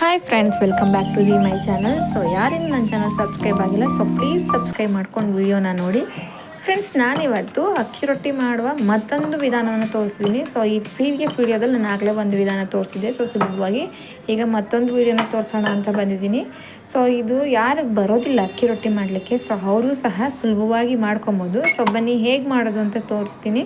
Hi friends welcome back to the my channel so ಯಾರೇನು ನನ್ನ channel subscribe ಆಗಿಲ್ಲ so please subscribe ಮಾಡ್ಕೊಂಡು ವಿಡಿಯೋನ ನೋಡಿ. ಫ್ರೆಂಡ್ಸ್ ನಾನಿವತ್ತು ಅಕ್ಕಿ ರೊಟ್ಟಿ ಮಾಡುವ ಮತ್ತೊಂದು ವಿಧಾನವನ್ನು ತೋರಿಸಿದ್ದೀನಿ ಸೊ ಈ ಪ್ರೀವಿಯಸ್ ವಿಡಿಯೋದಲ್ಲಿ ನಾನು ಆಗಲೇ ಒಂದು ವಿಧಾನ ತೋರಿಸಿದ್ದೆ. ಸೊ ಸುಲಭವಾಗಿ ಈಗ ಮತ್ತೊಂದು ವಿಡಿಯೋನ ತೋರಿಸೋಣ ಅಂತ ಬಂದಿದ್ದೀನಿ. ಸೊ ಇದು ಯಾರಿಗೆ ಬರೋದಿಲ್ಲ ಅಕ್ಕಿ ರೊಟ್ಟಿ ಮಾಡಲಿಕ್ಕೆ. ಸೊ ಅವರು ಸಹ ಸುಲಭವಾಗಿ ಮಾಡ್ಕೊಬೋದು. ಸೊ ಬನ್ನಿ, ಹೇಗೆ ಮಾಡೋದು ಅಂತ ತೋರಿಸ್ತೀನಿ.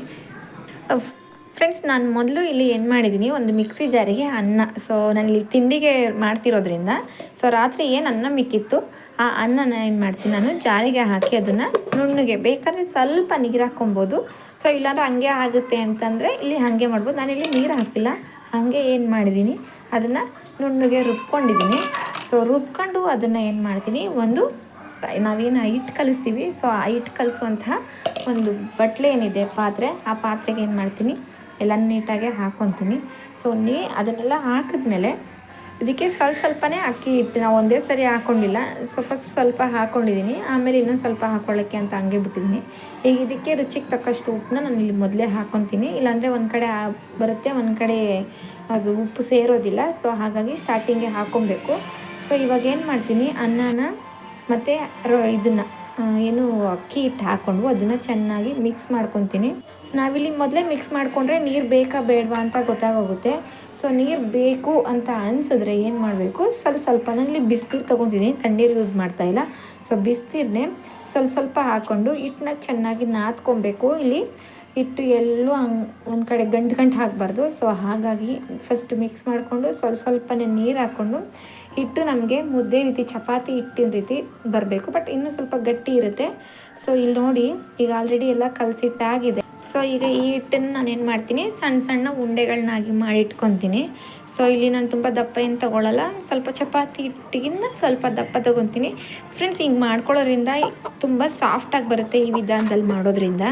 ಫ್ರೆಂಡ್ಸ್ ನಾನು ಮೊದಲು ಇಲ್ಲಿ ಏನು ಮಾಡಿದ್ದೀನಿ ಒಂದು ಮಿಕ್ಸಿ ಜಾರಿಗೆ ಅನ್ನ. ಸೊ ನಾನು ಇಲ್ಲಿ ತಿಂಡಿಗೆ ಮಾಡ್ತಿರೋದ್ರಿಂದ ಸೊ ರಾತ್ರಿ ಏನು ಅನ್ನ ಮಿಕ್ಕಿತ್ತು, ಆ ಅನ್ನನ ಏನು ಮಾಡ್ತೀನಿ ನಾನು ಜಾರಿಗೆ ಹಾಕಿ ಅದನ್ನು ನುಣ್ಣಗೆ ಬೇಕಾದ್ರೆ ಸ್ವಲ್ಪ ನೀರು ಹಾಕ್ಕೊಬೋದು. ಸೊ ಇಲ್ಲಾಂದ್ರೆ ಹಂಗೆ ಆಗುತ್ತೆ ಅಂತಂದರೆ ಇಲ್ಲಿ ಹಾಗೆ ಮಾಡ್ಬೋದು. ನಾನಿಲ್ಲಿ ನೀರು ಹಾಕಿಲ್ಲ ಹಾಗೆ ಏನು ಮಾಡಿದ್ದೀನಿ ಅದನ್ನು ನುಣ್ಣಗೆ ರುಬ್ಕೊಂಡಿದ್ದೀನಿ ಸೊ ರುಬ್ಕೊಂಡು ಅದನ್ನು ಏನು ಮಾಡ್ತೀನಿ, ಒಂದು, ನಾವೇನು ಹಿಟ್ಟು ಕಲಿಸ್ತೀವಿ ಸೊ ಆ ಹಿಟ್ಟು ಕಲಿಸುವಂತಹ ಒಂದು ಬಟ್ಲೆ ಏನಿದೆ, ಪಾತ್ರೆ, ಆ ಪಾತ್ರೆಗೆ ಏನು ಮಾಡ್ತೀನಿ ಎಲ್ಲ ನೀಟಾಗೆ ಹಾಕ್ಕೊತೀನಿ ಸೊ ನೀ ಅದನ್ನೆಲ್ಲ ಹಾಕಿದ್ಮೇಲೆ ಇದಕ್ಕೆ ಸ್ವಲ್ಪ ಸ್ವಲ್ಪನೇ ಅಕ್ಕಿ ಹಿಟ್ಟು, ನಾವು ಒಂದೇ ಸರಿ ಹಾಕ್ಕೊಂಡಿಲ್ಲ ಸೊ ಫಸ್ಟ್ ಸ್ವಲ್ಪ ಹಾಕ್ಕೊಂಡಿದ್ದೀನಿ ಆಮೇಲೆ ಇನ್ನೊಂದು ಸ್ವಲ್ಪ ಹಾಕ್ಕೊಳ್ಳೋಕ್ಕೆ ಅಂತ ಹಂಗೆ ಬಿಟ್ಟಿದ್ದೀನಿ ಈಗ ಇದಕ್ಕೆ ರುಚಿಗೆ ತಕ್ಕಷ್ಟು ಉಪ್ಪನ್ನ ನಾನು ಇಲ್ಲಿ ಮೊದಲೇ ಹಾಕ್ಕೊತೀನಿ ಇಲ್ಲಾಂದರೆ ಒಂದು ಕಡೆ ಬರುತ್ತೆ, ಒಂದು ಕಡೆ ಅದು ಉಪ್ಪು ಸೇರೋದಿಲ್ಲ. ಸೊ ಹಾಗಾಗಿ ಸ್ಟಾರ್ಟಿಂಗೆ ಹಾಕ್ಕೊಬೇಕು ಸೊ ಇವಾಗ ಏನು ಮಾಡ್ತೀನಿ? ಅನ್ನನ ಮತ್ತು ಇದನ್ನು ಏನು ಅಕ್ಕಿ ಹಿಟ್ಟು ಹಾಕ್ಕೊಂಡು ಅದನ್ನು ಚೆನ್ನಾಗಿ ಮಿಕ್ಸ್ ಮಾಡ್ಕೊತೀನಿ. ನಾವಿಲ್ಲಿ ಮೊದಲೇ ಮಿಕ್ಸ್ ಮಾಡಿಕೊಂಡ್ರೆ ನೀರು ಬೇಕಾ ಬೇಡವಾ ಅಂತ ಗೊತ್ತಾಗೋಗುತ್ತೆ. ಸೊ ನೀರು ಬೇಕು ಅಂತ ಅನಿಸಿದ್ರೆ ಏನು ಮಾಡಬೇಕು? ಸ್ವಲ್ಪ ಸ್ವಲ್ಪ, ನಾನಿಲ್ಲಿ ಬಿಸಿನೀರು ತೊಗೊತೀನಿ ತಣ್ಣೀರು ಯೂಸ್ ಮಾಡ್ತಾಯಿಲ್ಲ ಸೊ ಬಿಸಿನೀರನ್ನೇ ಸ್ವಲ್ಪ ಸ್ವಲ್ಪ ಹಾಕ್ಕೊಂಡು ಹಿಟ್ಟನ್ನ ಚೆನ್ನಾಗಿ ನಾದ್ಕೊಬೇಕು. ಇಲ್ಲಿ ಹಿಟ್ಟು ಎಲ್ಲೂ ಹಂಗೆ ಒಂದು ಕಡೆ ಗಂಟು ಗಂಟು ಹಾಕಬಾರ್ದು. ಸೊ ಹಾಗಾಗಿ ಫಸ್ಟ್ ಮಿಕ್ಸ್ ಮಾಡಿಕೊಂಡು ಸ್ವಲ್ಪ ಸ್ವಲ್ಪನೇ ನೀರು ಹಾಕ್ಕೊಂಡು ಹಿಟ್ಟು ನಮಗೆ ಮುದ್ದೆ ರೀತಿ, ಚಪಾತಿ ಹಿಟ್ಟಿನ ರೀತಿ ಬರಬೇಕು. ಬಟ್ ಇನ್ನೂ ಸ್ವಲ್ಪ ಗಟ್ಟಿ ಇರುತ್ತೆ. ಸೊ ಇಲ್ಲಿ ನೋಡಿ, ಈಗ ಆಲ್ರೆಡಿ ಎಲ್ಲ ಕಲಸಿಟ್ಟಾಗಿದೆ. ಸೊ ಈಗ ಈ ಹಿಟ್ಟನ್ನು ನಾನು ಏನು ಮಾಡ್ತೀನಿ? ಸಣ್ಣ ಸಣ್ಣ ಉಂಡೆಗಳನ್ನಾಗಿ ಮಾಡಿ ಇಟ್ಕೊತೀನಿ ಸೊ ಇಲ್ಲಿ ನಾನು ತುಂಬ ದಪ್ಪ ಏನು ತೊಗೊಳ್ಳಲ್ಲ ಸ್ವಲ್ಪ ಚಪಾತಿ ಹಿಟ್ಟಿಗಿನ್ನ ಸ್ವಲ್ಪ ದಪ್ಪ ತೊಗೊತೀನಿ. ಫ್ರೆಂಡ್ಸ್ ಹಿಂಗೆ ಮಾಡ್ಕೊಳ್ಳೋದ್ರಿಂದ ತುಂಬ ಸಾಫ್ಟಾಗಿ ಬರುತ್ತೆ ಈ ವಿಧಾನದಲ್ಲಿ ಮಾಡೋದ್ರಿಂದ.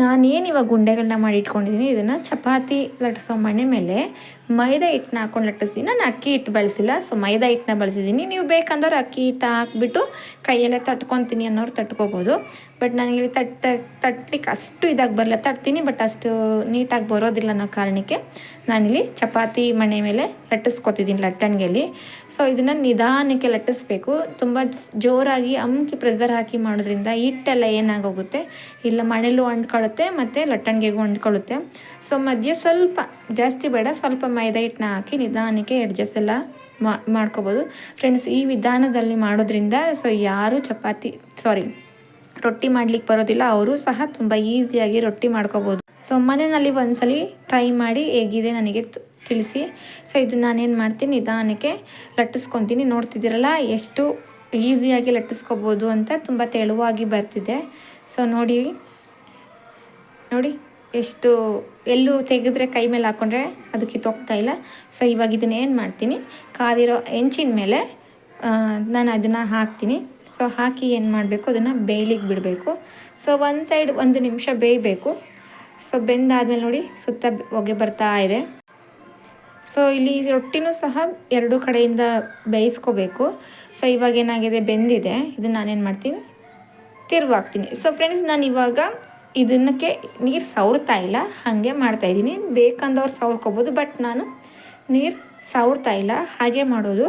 ನಾನೇನು ಇವಾಗ ಗುಂಡೆಗಳನ್ನ ಮಾಡಿ ಇಟ್ಕೊಂಡಿದ್ದೀನಿ ಇದನ್ನು ಚಪಾತಿ ಲಟ್ಟಿಸೋ ಮಣೆ ಮೇಲೆ ಮೈದಾ ಹಿಟ್ಟನ್ನ ಹಾಕೊಂಡು ಲಟ್ಟಿಸಿ, ನಾನು ಅಕ್ಕಿ ಹಿಟ್ಟು ಬಳಸಿಲ್ಲ ಸೊ ಮೈದಾ ಹಿಟ್ಟನ್ನ ಬಳಸಿದ್ದೀನಿ ನೀವು ಬೇಕಂದ್ರೆ ಅಕ್ಕಿ ಹಿಟ್ಟು ಹಾಕ್ಬಿಟ್ಟು ಕೈಯಲ್ಲೇ ತಟ್ಕೊತೀನಿ ಅನ್ನೋರು ತಟ್ಕೋಬೋದು. ಬಟ್ ನನಗೆ ತಟ್ಟ ತಟ್ಟಲಿಕ್ಕೆ ಅಷ್ಟು ಇದಾಗಿ ಬರಲ್ಲ ತಟ್ತೀನಿ ಬಟ್ ಅಷ್ಟು ನೀಟಾಗಿ ಬರೋದಿಲ್ಲ ಅನ್ನೋ ಕಾರಣಕ್ಕೆ ನಾನಿಲ್ಲಿ ಚಪಾತಿ ಮಣೆ ಮೇಲೆ ಲಟ್ಟಿಸ್ಕೊತಿದ್ದೀನಿ ಲಟ್ಟಣಿಗೆಯಲ್ಲಿ. ಸೊ ಇದನ್ನು ನಿಧಾನಕ್ಕೆ ಲಟ್ಟಿಸ್ಬೇಕು. ತುಂಬ ಜೋರಾಗಿ ಅಮ್ಕಿ ಪ್ರೆಸರ್ ಹಾಕಿ ಮಾಡೋದ್ರಿಂದ ಹಿಟ್ಟೆಲ್ಲ ಏನಾಗೋಗುತ್ತೆ? ಇಲ್ಲ ಮಣೆಲೂ ಅಂಟ್ಕೊಳ್ಳುತ್ತೆ ಮತ್ತು ಲಟ್ಟಣಿಗೆಗೂ ಹೊಂದ್ಕೊಳ್ಳುತ್ತೆ ಸೊ ಮಧ್ಯೆ ಸ್ವಲ್ಪ, ಜಾಸ್ತಿ ಬೇಡ, ಸ್ವಲ್ಪ ಮೈದಾ ಹಿಟ್ಟನ್ನ ಹಾಕಿ ನಿಧಾನಕ್ಕೆ ಎಡ್ಜಸ್ ಎಲ್ಲ ಮಾಡ್ಕೋಬೋದು. ಫ್ರೆಂಡ್ಸ್ ಈ ವಿಧಾನದಲ್ಲಿ ಮಾಡೋದ್ರಿಂದ ಸೊ ಯಾರು ಚಪಾತಿ ಸಾರಿ ರೊಟ್ಟಿ ಮಾಡ್ಲಿಕ್ಕೆ ಬರೋದಿಲ್ಲ, ಅವರು ಸಹ ತುಂಬ ಈಸಿಯಾಗಿ ರೊಟ್ಟಿ ಮಾಡ್ಕೋಬೋದು. ಸೊ ಮನೆಯಲ್ಲಿ ಒಂದ್ಸಲಿ ಟ್ರೈ ಮಾಡಿ ಹೇಗಿದೆ ನನಗೆ ತಿಳಿಸಿ. ಸೊ ಇದು ನಾನೇನು ಮಾಡ್ತೀನಿ, ನಿಧಾನಕ್ಕೆ ಲಟ್ಟಿಸ್ಕೊತೀನಿ. ನೋಡ್ತಿದ್ದೀರಲ್ಲ, ಎಷ್ಟು ಈಸಿಯಾಗಿ ಲಟ್ಟಿಸ್ಕೋಬೋದು ಅಂತ ತುಂಬ ತೆಳುವಾಗಿ ಬರ್ತಿದೆ. ಸೊ ನೋಡಿ. ನೋಡಿ, ಎಷ್ಟು ಎಲ್ಲೂ ತೆಗೆದ್ರೆ ಕೈ ಮೇಲೆ ಹಾಕ್ಕೊಂಡ್ರೆ ಅದು ಕಿತ್ತೋಗ್ತಾ ಇಲ್ಲ. ಸೊ ಇವಾಗ ಇದನ್ನ ಏನು ಮಾಡ್ತೀನಿ? ಕಾದಿರೋ ಹೆಂಚಿನ ಮೇಲೆ ನಾನು ಅದನ್ನು ಹಾಕ್ತೀನಿ. ಸೊ ಹಾಕಿ ಏನು ಮಾಡಬೇಕು? ಅದನ್ನು ಬೇಯ್ಲಿಕ್ಕೆ ಬಿಡಬೇಕು. ಸೊ ಒಂದು ಸೈಡ್ ಒಂದು ನಿಮಿಷ ಬೇಯಬೇಕು. ಸೊ ಬೆಂದಾದಮೇಲೆ ನೋಡಿ, ಸುತ್ತ ಹೊಗೆ ಬರ್ತಾ ಇದೆ. ಸೊ ಇಲ್ಲಿ ರೊಟ್ಟಿನೂ ಸಹ ಎರಡೂ ಕಡೆಯಿಂದ ಬೇಯಿಸ್ಕೋಬೇಕು. ಸೊ ಇವಾಗ ಏನಾಗಿದೆ? ಬೆಂದಿದೆ. ಇದನ್ನು ನಾನೇನು ಮಾಡ್ತೀನಿ? ತಿರುವಾಗ್ತೀನಿ ಸೊ ಫ್ರೆಂಡ್ಸ್ ನಾನು ಇವಾಗ ಇದನ್ನಕ್ಕೆ ನೀರು ಸವರ್ತಾ ಇಲ್ಲ. ಹಾಗೆ ಮಾಡ್ತಾಯಿದ್ದೀನಿ ಬೇಕಂದವ್ರು ಸವರ್ಕೋಬೋದು ಬಟ್ ನಾನು ನೀರು ಸವರ್ತಾ ಇಲ್ಲ. ಹಾಗೆ ಮಾಡೋದು.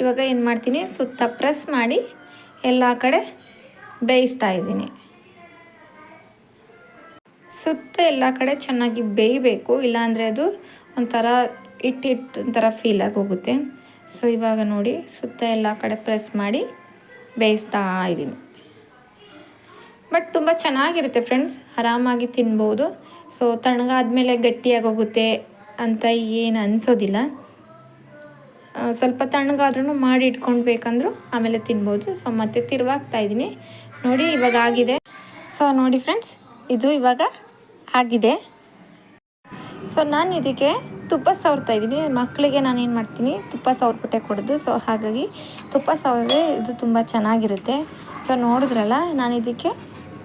ಇವಾಗ ಏನು ಮಾಡ್ತೀನಿ? ಸುತ್ತ ಪ್ರೆಸ್ ಮಾಡಿ ಎಲ್ಲ ಕಡೆ ಬೇಯಿಸ್ತಾ ಇದ್ದೀನಿ. ಸುತ್ತ ಎಲ್ಲ ಕಡೆ ಚೆನ್ನಾಗಿ ಬೇಯಬೇಕು. ಇಲ್ಲಾಂದರೆ ಅದು ಒಂಥರ ಇಟ್ಟಿಟ್ಟು ಒಂಥರ ಫೀಲಾಗಿ ಹೋಗುತ್ತೆ. ಸೊ ಇವಾಗ ನೋಡಿ, ಸುತ್ತ ಎಲ್ಲ ಕಡೆ ಪ್ರೆಸ್ ಮಾಡಿ ಬೇಯಿಸ್ತಾ ಇದ್ದೀನಿ. ಬಟ್ ತುಂಬ ಚೆನ್ನಾಗಿರುತ್ತೆ ಫ್ರೆಂಡ್ಸ್ ಆರಾಮಾಗಿ ತಿನ್ಬೋದು. ಸೊ ತಣ್ಣಗಾದ್ಮೇಲೆ ಗಟ್ಟಿಯಾಗಿ ಹೋಗುತ್ತೆ ಅಂತ ಏನು ಅನಿಸೋದಿಲ್ಲ. ಸ್ವಲ್ಪ ತಣ್ಣಗಾದ್ರೂ ಮಾಡಿ ಇಟ್ಕೊಂಡು ಬೇಕಂದ್ರು ಆಮೇಲೆ ತಿನ್ಬೋದು. ಸೊ ಮತ್ತೆ ತಿರುವಾಗ್ತಾ ಇದ್ದೀನಿ. ನೋಡಿ, ಇವಾಗ ಆಗಿದೆ. ಸೊ ನೋಡಿ ಫ್ರೆಂಡ್ಸ್ ಇದು ಇವಾಗ ಆಗಿದೆ. ಸೊ ನಾನು ಇದಕ್ಕೆ ತುಪ್ಪ ಸವರ್ತಾ ಇದ್ದೀನಿ. ಮಕ್ಕಳಿಗೆ ನಾನು ಏನು ಮಾಡ್ತೀನಿ, ತುಪ್ಪ ಸವರ್ಬಿಟ್ಟೆ ಕೊಡೋದು, ಸೊ ಹಾಗಾಗಿ ತುಪ್ಪ ಸವರಿದ್ರೆ ಇದು ತುಂಬ ಚೆನ್ನಾಗಿರುತ್ತೆ. ಸೊ ನೋಡಿದ್ರಲ್ಲ, ನಾನು ಇದಕ್ಕೆ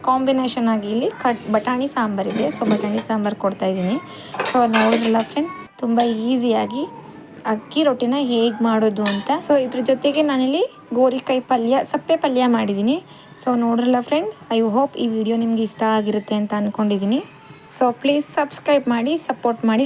ಕಾಂಬಿನೇಷನ್ ಆಗಿ ಇಲ್ಲಿ ಕಟ್ ಬಟಾಣಿ ಸಾಂಬಾರಿದೆ ಸೊ ಬಟಾಣಿ ಸಾಂಬಾರು ಕೊಡ್ತಾಯಿದ್ದೀನಿ ಸೊ ನೋಡಿದ್ರಲ್ಲ ಫ್ರೆಂಡ್ ತುಂಬ ಈಸಿಯಾಗಿ ಅಕ್ಕಿ ರೊಟ್ಟಿನ ಹೇಗೆ ಮಾಡೋದು ಅಂತ. ಸೊ ಇದ್ರ ಜೊತೆಗೆ ನಾನಿಲ್ಲಿ ಗೋರಿಕಾಯಿ ಪಲ್ಯ, ಸಪ್ಪೆ ಪಲ್ಯ ಮಾಡಿದ್ದೀನಿ. ಸೊ ನೋಡ್ರಲ್ಲ ಫ್ರೆಂಡ್ ಐ ಹೋಪ್ ಈ ವಿಡಿಯೋ ನಿಮ್ಗೆ ಇಷ್ಟ ಆಗಿರುತ್ತೆ ಅಂತ ಅಂದ್ಕೊಂಡಿದ್ದೀನಿ ಸೊ ಪ್ಲೀಸ್ ಸಬ್ಸ್ಕ್ರೈಬ್ ಮಾಡಿ, ಸಪೋರ್ಟ್ ಮಾಡಿ